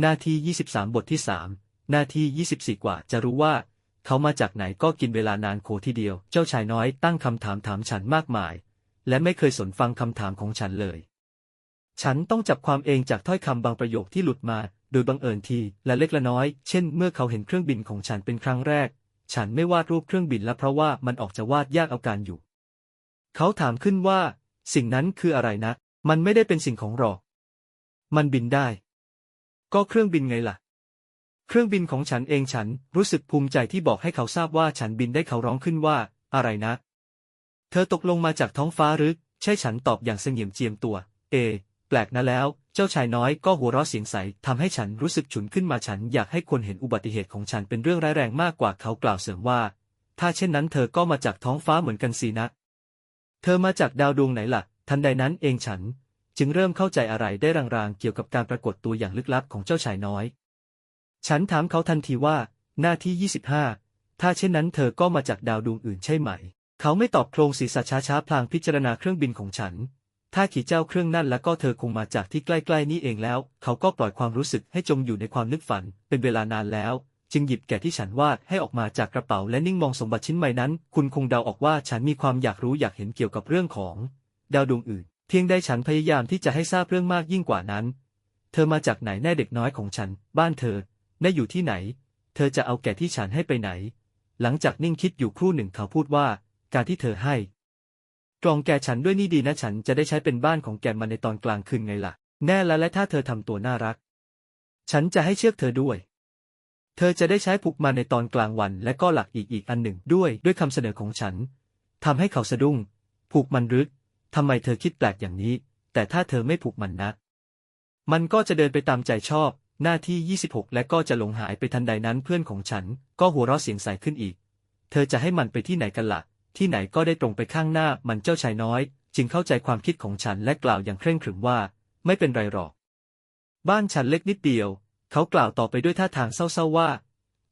หน้าที่ 23 บทที่ 3 หน้าที่ 24 กว่าจะรู้ว่า เขามาจากไหนก็กินเวลานานโคทีเดียว เจ้าชายน้อยตั้งคำถามถามฉันมากมาย และไม่เคยสนฟังคำถามของฉันเลย ฉันต้องจับความเองจากถ้อยคำบางประโยคที่หลุดมา โดยบังเอิญทีและเล็กละน้อย เช่น เมื่อเขาเห็นเครื่องบินของฉันเป็นครั้งแรก ฉันไม่วาดรูปเครื่องบินและเพราะว่ามันออกจะวาดยากเอาการอยู่ เขาถามขึ้นว่า สิ่งนั้นคืออะไรนะ มันไม่ได้เป็นสิ่งของหรอก มันบินได้ ก็เครื่องบินไงล่ะ เครื่องบินของฉันเองฉันรู้สึกภูมิใจที่บอกให้เขาทราบว่าฉันบินได้เขาร้องขึ้นว่า อะไรนะ เธอตกลงมาจากท้องฟ้าหรือ ใช่ฉันตอบอย่างเสงี่ยมเจียมตัว เอ แปลกนะแล้ว เจ้าชายน้อยก็หัวเราะเสียงใสทำให้ฉันรู้สึกฉุนขึ้นมาฉันอยากให้คนเห็นอุบัติเหตุของฉันเป็นเรื่องร้ายแรงมากกว่าเขากล่าวเสริมว่า ถ้าเช่นนั้นเธอก็มาจากท้องฟ้าเหมือนกันสินะ เธอมาจากดาวดวงไหนล่ะ ทันใดนั้นเองฉัน จึงเริ่มเข้าใจอะไรได้รางๆเกี่ยวกับการปรากฏตัวอย่างลึกลับของเจ้าชายน้อย ฉันถามเขาทันทีว่า หน้าที่ 25 ถ้าเช่นนั้นเธอก็มาจากดาวดวงอื่นใช่ไหม เขาไม่ตอบโครงศีรษะช้าๆพลางพิจารณาเครื่องบินของฉัน ถ้าขี่เจ้าเครื่องนั่นแล้วก็เธอคงมาจากที่ใกล้ๆนี้เองแล้ว เขาก็ปล่อยความรู้สึกให้จมอยู่ในความนึกฝัน เป็นเวลานานแล้วจึงหยิบแก่ที่ฉันวาดให้ออกมาจากกระเป๋าและนิ่งมองสมบัติชิ้นใหม่นั้น คุณคงเดาออกว่าฉันมีความอยากรู้อยากเห็นเกี่ยวกับเรื่องของ ดาวดวงอื่น พียงใดฉันพยายามที่จะให้ทราบเรื่องมากยิ่งกว่านั้น เธอมาจากไหนแน่เด็กน้อยของฉัน บ้านเธอ แน่อยู่ที่ไหน เธอจะเอาแก่ที่ฉันให้ไปไหน หลังจากนิ่งคิดอยู่ครู่หนึ่งเขาพูดว่า การที่เธอให้กล่องแก่ฉันด้วยนี่ดีนะฉันจะได้ใช้เป็นบ้านของแกมาในตอนกลางคืนไงล่ะ แน่แล้วและถ้าเธอทำตัวน่ารัก ฉันจะให้เชือกเธอด้วย เธอจะได้ใช้ผูกมันในตอนกลางวัน และก็หลักอีกอีกอันหนึ่งด้วยด้วยคำเสนอของฉันทำให้เขาสะดุ้ง ผูกมันรึก ทำไมเธอคิดแปลกอย่างนี้ แต่ถ้าเธอไม่ผูกมันนะ มันก็จะเดินไปตามใจชอบ หน้าที่ 26 และก็จะหลงหายไปทันใดนั้นเพื่อนของฉัน ก็หัวเราะเสียงใสขึ้นอีก เธอจะให้มันไปที่ไหนกันละ่ะ ที่ไหนก็ได้ตรงไปข้างหน้ามันเจ้าชายน้อย จึงเข้าใจความคิดของฉันและกล่าวอย่างเคร่งขรึมว่า ไม่เป็นไรหรอก บ้านฉันเล็กนิดเดียว เขากล่าวต่อไปด้วยท่าทางเศร้าๆว่า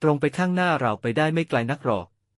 ตรงไปข้างหน้าเราไปได้ไม่ไกลนักหรอก